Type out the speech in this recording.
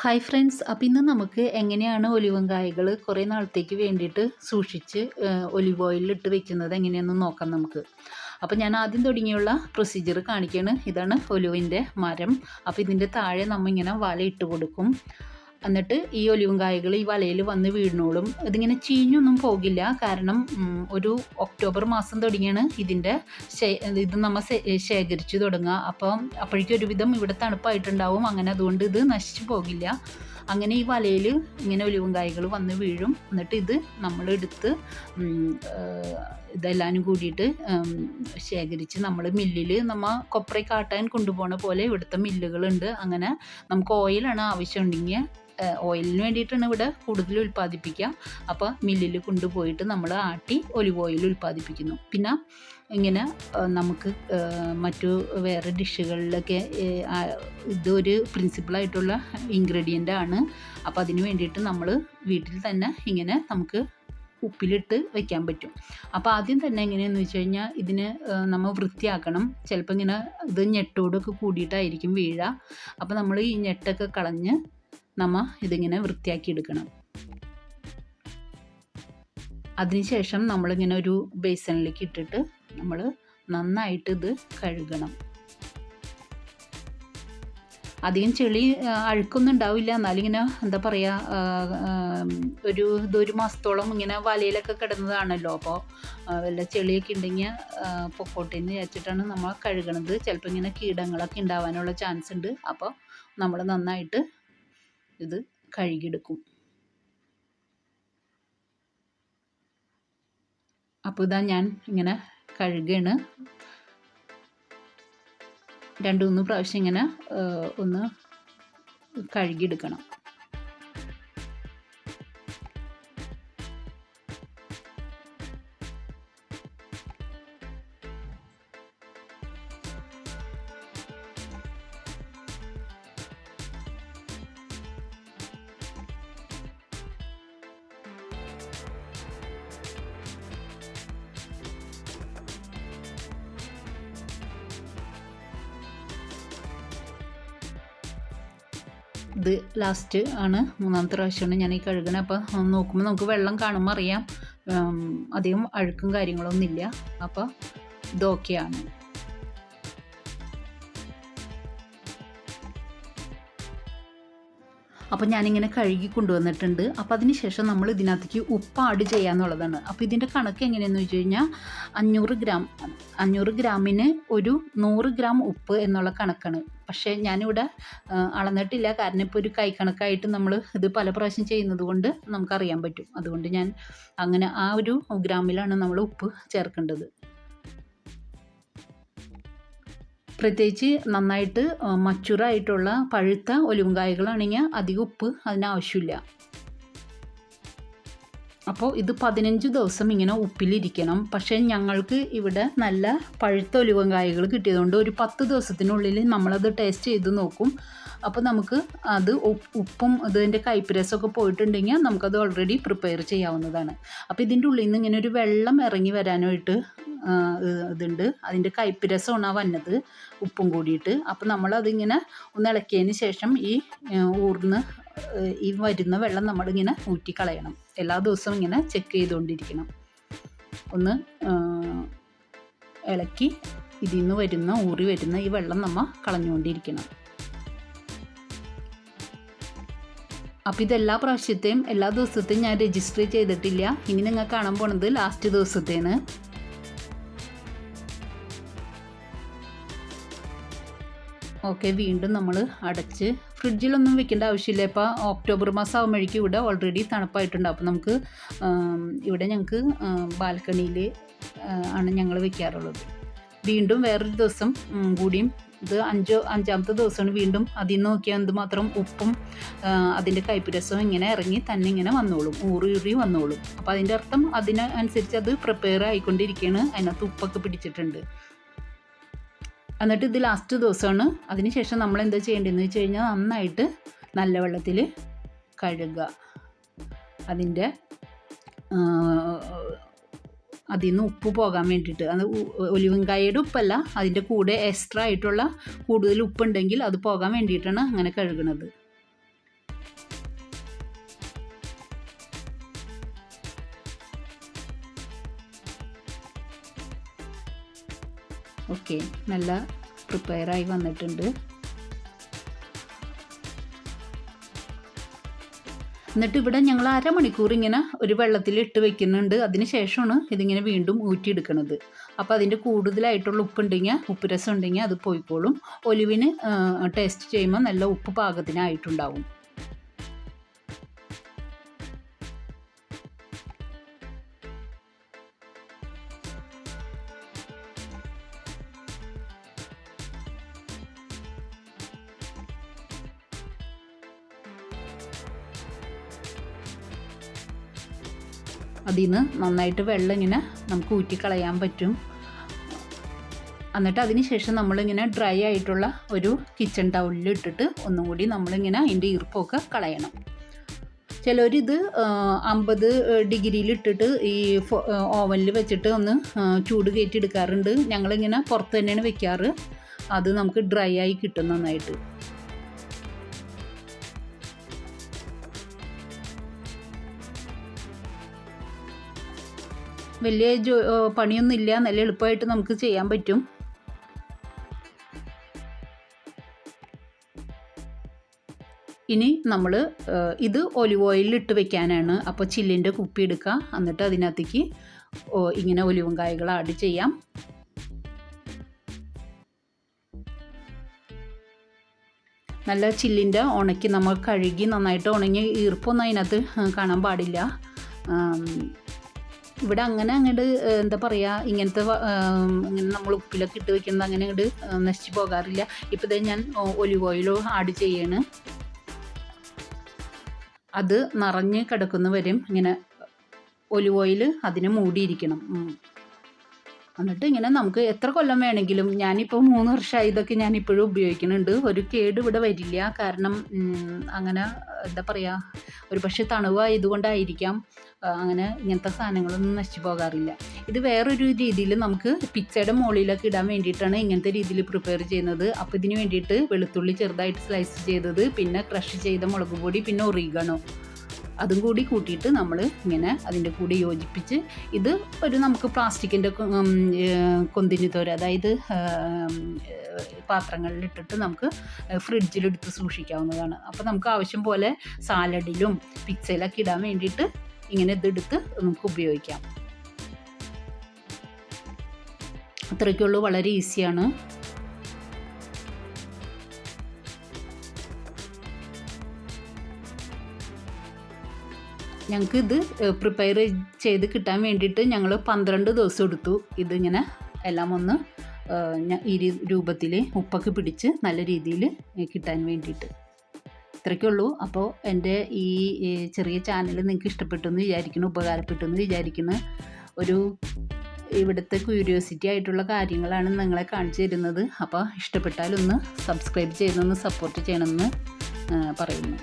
Hi friends അപ്പോൾ ഇന്ന് നമുക്ക് എങ്ങനെയാണ് ഒലിവങ്കായകൾ കുറേ നാളത്തേക്ക് വേണ്ടിയിട്ട് സൂക്ഷിച്ച് ഒലിവ് ഓയിലിട്ട് വെക്കുന്നത് എങ്ങനെയാണെന്ന് നോക്കാം നമുക്ക്. അപ്പോൾ ഞാൻ ആദ്യം തുടങ്ങിയുള്ള പ്രൊസീജിയർ കാണിക്കുകയാണ് ഇതാണ് ഒലിവിന്റെ മരം. അപ്പോൾ ഇതിന്റെ താഴെ നമ്മൾ ഇങ്ങനെ വല ഇട്ട് കൊടുക്കും. എന്നിട്ട് ഈ ഒലിവും കായകൾ ഈ വലയിൽ വന്ന് വീഴുന്നോളും. ഇതിങ്ങനെ ചീഞ്ഞൊന്നും പോകില്ല. കാരണം ഒരു ഒക്ടോബർ മാസം തുടങ്ങിയാണ് ഇതിന്റെ ഇത് നമ്മൾ ശേഖരിച്ച് തുടങ്ങുക. അപ്പം അപ്പോഴേക്കും ഒരുവിധം ഇവിടെ തണുപ്പായിട്ടുണ്ടാവും. അങ്ങനെ അതുകൊണ്ട് ഇത് നശിച്ചു പോകില്ല. അങ്ങനെ ഈ വലയിൽ ഇങ്ങനെ ഒലിവും കായകൾ വന്ന് വീഴും. എന്നിട്ട് ഇത് നമ്മൾ എടുത്ത് ഇതെല്ലാനും കൂടിയിട്ട് ശേഖരിച്ച് നമ്മൾ മില്ലിൽ നമ്മൾ കൊപ്രയ്ക്കാട്ടാൻ കാട്ടാൻ കൊണ്ടുപോകുന്ന പോലെ ഇവിടുത്തെ മില്ലുകളുണ്ട്. അങ്ങനെ നമുക്ക് ഓയിലാണ് ആവശ്യമുണ്ടെങ്കിൽ ഓയിലിന് വേണ്ടിയിട്ടാണ് ഇവിടെ കൂടുതൽ ഉൽപ്പാദിപ്പിക്കുക. അപ്പോൾ മില്ലിൽ കൊണ്ടുപോയിട്ട് നമ്മൾ ആട്ടി ഒലിവ് ഓയിൽ ഉൽപ്പാദിപ്പിക്കുന്നു. പിന്നെ ഇങ്ങനെ നമുക്ക് മറ്റു വേറെ ഡിഷുകളിലൊക്കെ ഇതൊരു പ്രിൻസിപ്പിളായിട്ടുള്ള ഇൻഗ്രീഡിയന്റ് ആണ്. അപ്പോൾ അതിന് വേണ്ടിയിട്ട് നമ്മൾ വീട്ടിൽ തന്നെ ഇങ്ങനെ നമുക്ക് ഉപ്പിലിട്ട് വെക്കാൻ പറ്റും. അപ്പോൾ ആദ്യം തന്നെ എങ്ങനെയാണെന്ന് വെച്ച് കഴിഞ്ഞാൽ ഇതിന് നമ്മൾ വൃത്തിയാക്കണം. ചിലപ്പോൾ ഇങ്ങനെ ഇത് ഞെട്ടോടൊക്കെ കൂടിയിട്ടായിരിക്കും വീഴുക അപ്പോൾ നമ്മൾ ഈ ഞെട്ടൊക്കെ കളഞ്ഞ് നമ്മൾ ഇതിങ്ങനെ വൃത്തിയാക്കി എടുക്കണം. അതിനുശേഷം നമ്മളിങ്ങനെ ഒരു ബേസണിലേക്ക് ഇട്ടിട്ട് നമ്മൾ നന്നായിട്ട് ഇത് കഴുകണം. അധികം ചെളി അഴുക്കൊന്നും ഉണ്ടാവില്ല. എന്നാലും ഇങ്ങനെ എന്താ പറയുക ഒരു ഇതൊരു മാസത്തോളം ഇങ്ങനെ വലയിലൊക്കെ കിടന്നതാണല്ലോ. അപ്പോൾ വല്ല ചെളിയൊക്കെ ഉണ്ടെങ്കിൽ പൊക്കോട്ടേന്ന് വെച്ചിട്ടാണ് നമ്മൾ കഴുകണത്. ചിലപ്പോൾ ഇങ്ങനെ കീടങ്ങളൊക്കെ ഉണ്ടാവാനുള്ള ചാൻസ് ഉണ്ട്. അപ്പോൾ നമ്മൾ നന്നായിട്ട് ഇത് കഴുകിയെടുക്കും. അപ്പോൾ ഇതാ ഞാൻ ഇങ്ങനെ കഴുകുകയാണ് രണ്ട് മൂന്ന് പ്രാവശ്യം ഇങ്ങനെ ഒന്ന് കഴുകിയെടുക്കണം. ഇത് ലാസ്റ്റ് ആണ്. മൂന്നാമത്തെ പ്രാവശ്യമാണ് ഞാൻ ഈ കഴുകണത് അപ്പോൾ നോക്കുമ്പോൾ നമുക്ക് വെള്ളം കാണുമ്പോൾ അറിയാം. അധികം അഴുക്കും കാര്യങ്ങളൊന്നുമില്ല. അപ്പോൾ ഇതൊക്കെയാണ് അപ്പോൾ ഞാനിങ്ങനെ കഴുകി കൊണ്ടുവന്നിട്ടുണ്ട്. അപ്പോൾ അതിന് ശേഷം നമ്മൾ ഇതിനകത്തേക്ക് ഉപ്പ് ആഡ് ചെയ്യാന്നുള്ളതാണ്. അപ്പോൾ ഇതിന്റെ കണക്ക് എങ്ങനെയാണെന്ന് വെച്ച് കഴിഞ്ഞാൽ അഞ്ഞൂറ് ഗ്രാം അഞ്ഞൂറ് ഗ്രാമിന് ഒരു നൂറ് ഗ്രാം ഉപ്പ് എന്നുള്ള കണക്കാണ്. പക്ഷേ ഞാനിവിടെ അളന്നിട്ടില്ല. കാരണം ഇപ്പോൾ ഒരു കൈ കണക്കായിട്ട് നമ്മൾ ഇത് പല പ്രാവശ്യം ചെയ്യുന്നത് കൊണ്ട് നമുക്കറിയാൻ പറ്റും. അതുകൊണ്ട് ഞാൻ അങ്ങനെ ആ ഒരു ഗ്രാമിലാണ് നമ്മൾ ഉപ്പ് ചേർക്കേണ്ടത്. പ്രത്യേകിച്ച് നന്നായിട്ട് മച്ചുറായിട്ടുള്ള പഴുത്ത ഒലിവുംകായകളാണെങ്കിൽ അധികം ഉപ്പ് അതിനാവശ്യമില്ല. അപ്പോൾ ഇത് പതിനഞ്ച് ദിവസം ഇങ്ങനെ ഉപ്പിലിരിക്കണം. പക്ഷേ ഞങ്ങൾക്ക് ഇവിടെ നല്ല പഴുത്ത ഒലിവങ്കായകൾ കിട്ടിയതുകൊണ്ട് ഒരു പത്ത് ദിവസത്തിനുള്ളിൽ നമ്മളത് ടേസ്റ്റ് ചെയ്ത് നോക്കും. അപ്പോൾ നമുക്ക് അത് ഉപ്പും ഇതിന്റെ കയ്പ്പ് പോയിട്ടുണ്ടെങ്കിൽ നമുക്കത് ഓൾറെഡി പ്രിപ്പയർ ചെയ്യാവുന്നതാണ്. അപ്പോൾ ഇതിന്റെ ഉള്ളിൽ നിന്ന് ഇങ്ങനെ ഒരു വെള്ളം ഇറങ്ങി വരാനായിട്ട് ഇതുണ്ട്. അതിന്റെ കയ്പ്പ് രസമാണ് വന്നത് ഉപ്പും കൂടിയിട്ട്. അപ്പോൾ നമ്മളതിങ്ങനെ ഒന്ന് ഇളക്കിയതിന് ശേഷം ഈ ഊർന്ന് ഈ വരുന്ന വെള്ളം നമ്മളിങ്ങനെ ഊറ്റിക്കളയണം. എല്ലാ ദിവസവും ഇങ്ങനെ ചെക്ക് ചെയ്തുകൊണ്ടിരിക്കണം ഒന്ന് ഇളക്കി ഇതിൽ നിന്ന് വരുന്ന ഊറി വരുന്ന ഈ വെള്ളം നമ്മൾ കളഞ്ഞുകൊണ്ടിരിക്കണം. അപ്പോൾ ഇതെല്ലാ പ്രാവശ്യത്തെയും എല്ലാ ദിവസത്തെയും ഞാൻ രജിസ്റ്റർ ചെയ്തിട്ടില്ല. ഇനി നിങ്ങൾ കാണാൻ പോണത് ലാസ്റ്റ് ദിവസത്തേന് ഓക്കെ വീണ്ടും നമ്മൾ അടച്ച്. ഫ്രിഡ്ജിലൊന്നും വെക്കേണ്ട ആവശ്യമില്ല. ഇപ്പോൾ ഒക്ടോബർ മാസം ആകുമ്പോഴേക്കും ഇവിടെ ഓൾറെഡി തണുപ്പായിട്ടുണ്ട്. അപ്പോൾ നമുക്ക് ഇവിടെ ഞങ്ങൾക്ക് ബാൽക്കണിയിൽ ആണ് ഞങ്ങൾ വെക്കാറുള്ളത്. വീണ്ടും വേറൊരു ദിവസം കൂടിയും ഇത് അഞ്ചോ അഞ്ചാമത്തെ ദിവസമാണ് വീണ്ടും അതിൽ നിന്ന് നോക്കിയാൽ എന്തുമാത്രം ഉപ്പും അതിന്റെ കയ്പ് രസം ഇങ്ങനെ ഇറങ്ങി തന്നെ ഇങ്ങനെ വന്നോളും ഊറി ഊറി വന്നോളും. അപ്പോൾ അതിന്റെ അർത്ഥം അതിനനുസരിച്ച് അത് പ്രിപ്പയർ ആയിക്കൊണ്ടിരിക്കുകയാണ് അതിനകത്ത് ഉപ്പൊക്കെ പിടിച്ചിട്ടുണ്ട്. എന്നിട്ട് ഇത് ലാസ്റ്റ് ദിവസമാണ്. അതിനുശേഷം നമ്മൾ എന്താ ചെയ്യേണ്ടതെന്ന് വെച്ച് കഴിഞ്ഞാൽ നന്നായിട്ട് നല്ല വെള്ളത്തിൽ കഴുകുക. അതിന്റെ അതിൽ നിന്ന് ഉപ്പ് പോകാൻ വേണ്ടിയിട്ട്. അത് ഒലിവൻകായയുടെ ഉപ്പല്ല അതിന്റെ കൂടെ എക്സ്ട്രാ ആയിട്ടുള്ള കൂടുതൽ ഉപ്പുണ്ടെങ്കിൽ അത് പോകാൻ വേണ്ടിയിട്ടാണ് അങ്ങനെ കഴുകുന്നത് ഓക്കെ നല്ല പ്രിപ്പയറായി വന്നിട്ടുണ്ട്. എന്നിട്ട് ഇവിടെ ഞങ്ങൾ അരമണിക്കൂർ ഇങ്ങനെ ഒരു വെള്ളത്തിൽ ഇട്ട് വെക്കുന്നുണ്ട്. അതിന് ശേഷമാണ് ഇതിങ്ങനെ വീണ്ടും ഊറ്റിയെടുക്കുന്നത് അപ്പോൾ അതിന്റെ കൂടുതലായിട്ടുള്ള ഉപ്പുണ്ടെങ്കിൽ ഉപ്പ് രസം ഉണ്ടെങ്കിൽ അത് പോയിക്കോളും. ഒലിവിന് ടേസ്റ്റ് ചെയ്യുമ്പോൾ നല്ല ഉപ്പ് പാകത്തിനായിട്ടുണ്ടാവും. അതിൽ നിന്ന് നന്നായിട്ട് വെള്ളം ഇങ്ങനെ നമുക്ക് ഊറ്റിക്കളയാൻ പറ്റും. എന്നിട്ട് അതിന് ശേഷം നമ്മളിങ്ങനെ ഡ്രൈ ആയിട്ടുള്ള ഒരു കിച്ചൺ ടൗളിൽ ഇട്ടിട്ട് ഒന്നും കൂടി നമ്മളിങ്ങനെ അതിന്റെ ഈർപ്പമൊക്കെ കളയണം. ചിലരിത് അമ്പത് ഡിഗ്രിയിൽ ഇട്ടിട്ട് ഈ ഓവനിൽ വെച്ചിട്ട് ഒന്ന് ചൂട് കയറ്റി എടുക്കാറുണ്ട് ഞങ്ങളിങ്ങനെ പുറത്ത് തന്നെയാണ് വെക്കാറ്. അത് നമുക്ക് ഡ്രൈ ആയി കിട്ടും നന്നായിട്ട്. വലിയ ജോ പണിയൊന്നുമില്ല നല്ല എളുപ്പമായിട്ട് നമുക്ക് ചെയ്യാൻ പറ്റും. ഇനി നമ്മൾ ഇത് ഒലിവ് ഓയിലിൽ ഇട്ട് വെക്കാനാണ്. അപ്പോൾ ചില്ലിന്റെ കുപ്പി എടുക്കുക എന്നിട്ട് അതിനകത്തേക്ക് ഇങ്ങനെ ഒലിവും കായകൾ ആഡ് ചെയ്യാം. നല്ല ചില്ലിന്റെ ഉണക്കി നമ്മൾ കഴുകി നന്നായിട്ട് ഉണങ്ങി ഈർപ്പൊന്നും അതിനകത്ത് കാണാൻ പാടില്ല. ഇവിടെ അങ്ങനെ അങ്ങോട്ട് എന്താ പറയുക ഇങ്ങനത്തെ ഇങ്ങനെ നമ്മൾ ഉപ്പിലൊക്കെ ഇട്ട് വെക്കുന്നത് അങ്ങനെ അങ്ങോട്ട് നശിച്ചു പോകാറില്ല. ഇപ്പോൾ തന്നെ ഞാൻ ഒലിവ് ഓയിലോ ആഡ് ചെയ്യാണ്. അത് നിറഞ്ഞ് കിടക്കുന്നവരും ഇങ്ങനെ ഒലിവ് ഓയിൽ അതിനെ മൂടിയിരിക്കണം. എന്നിട്ട് ഇങ്ങനെ നമുക്ക് എത്ര കൊല്ലം വേണമെങ്കിലും ഞാനിപ്പോൾ മൂന്ന് വർഷമായി ഇതൊക്കെ ഞാൻ ഇപ്പോഴും ഉപയോഗിക്കുന്നുണ്ട്. ഒരു കേട് ഇവിടെ വരില്ല. കാരണം അങ്ങനെ എന്താ പറയുക ഒരു പക്ഷേ തണുവായതുകൊണ്ടായിരിക്കാം അങ്ങനെ ഇങ്ങനത്തെ സാധനങ്ങളൊന്നും നശിച്ചു പോകാറില്ല. ഇത് വേറൊരു രീതിയിൽ നമുക്ക് പിച്ചയുടെ മുകളിലൊക്കെ ഇടാൻ വേണ്ടിയിട്ടാണ് ഇങ്ങനത്തെ രീതിയിൽ പ്രിപ്പയർ ചെയ്യുന്നത്. അപ്പോൾ ഇതിന് വേണ്ടിയിട്ട് വെളുത്തുള്ളി ചെറുതായിട്ട് സ്ലൈസ് ചെയ്തത് പിന്നെ ക്രഷ് ചെയ്ത മുളക് പൊടി പിന്നെ ഒറിഗണോ അതും കൂടി കൂട്ടിയിട്ട് നമ്മൾ ഇങ്ങനെ അതിന്റെ കൂടെ യോജിപ്പിച്ച് ഇത് ഒരു നമുക്ക് പ്ലാസ്റ്റിക്കിന്റെ കൊന്തിഞ്ഞു തോര അതായത് പാത്രങ്ങളിലിട്ടിട്ട് നമുക്ക് ഫ്രിഡ്ജിലെടുത്ത് സൂക്ഷിക്കാവുന്നതാണ്. അപ്പോൾ നമുക്ക് ആവശ്യം പോലെ സാലഡിലും പിക്സയിലൊക്കെ ഇടാൻ വേണ്ടിയിട്ട് ഇങ്ങനെ ഇതെടുത്ത് നമുക്ക് ഉപയോഗിക്കാം. അത്രയ്ക്കുള്ളൂ വളരെ ഈസിയാണ്. ഞങ്ങൾക്ക് ഇത് പ്രിപ്പയർ ചെയ്ത് കിട്ടാൻ വേണ്ടിയിട്ട് ഞങ്ങൾ പന്ത്രണ്ട് ദിവസം എടുത്തു. ഇതിങ്ങനെ എല്ലാം ഒന്ന് ഈ രൂപത്തിൽ ഉപ്പൊക്കെ പിടിച്ച് നല്ല രീതിയിൽ കിട്ടാൻ വേണ്ടിയിട്ട്. ഇത്രയ്ക്കേ ഉള്ളൂ അപ്പോൾ എന്റെ ഈ ചെറിയ ചാനൽ നിങ്ങൾക്ക് ഇഷ്ടപ്പെട്ടു എന്ന് വിചാരിക്കുന്നു ഉപകാരപ്പെട്ടു എന്ന് വിചാരിക്കുന്നു ഒരു ഇവിടുത്തെ ക്യൂരിയോസിറ്റി ആയിട്ടുള്ള കാര്യങ്ങളാണ് നിങ്ങളെ കാണിച്ചു തരുന്നത്. അപ്പോൾ ഇഷ്ടപ്പെട്ടാലൊന്ന് സബ്സ്ക്രൈബ് ചെയ്തൊന്ന് സപ്പോർട്ട് ചെയ്യണമെന്ന് പറയുന്നു.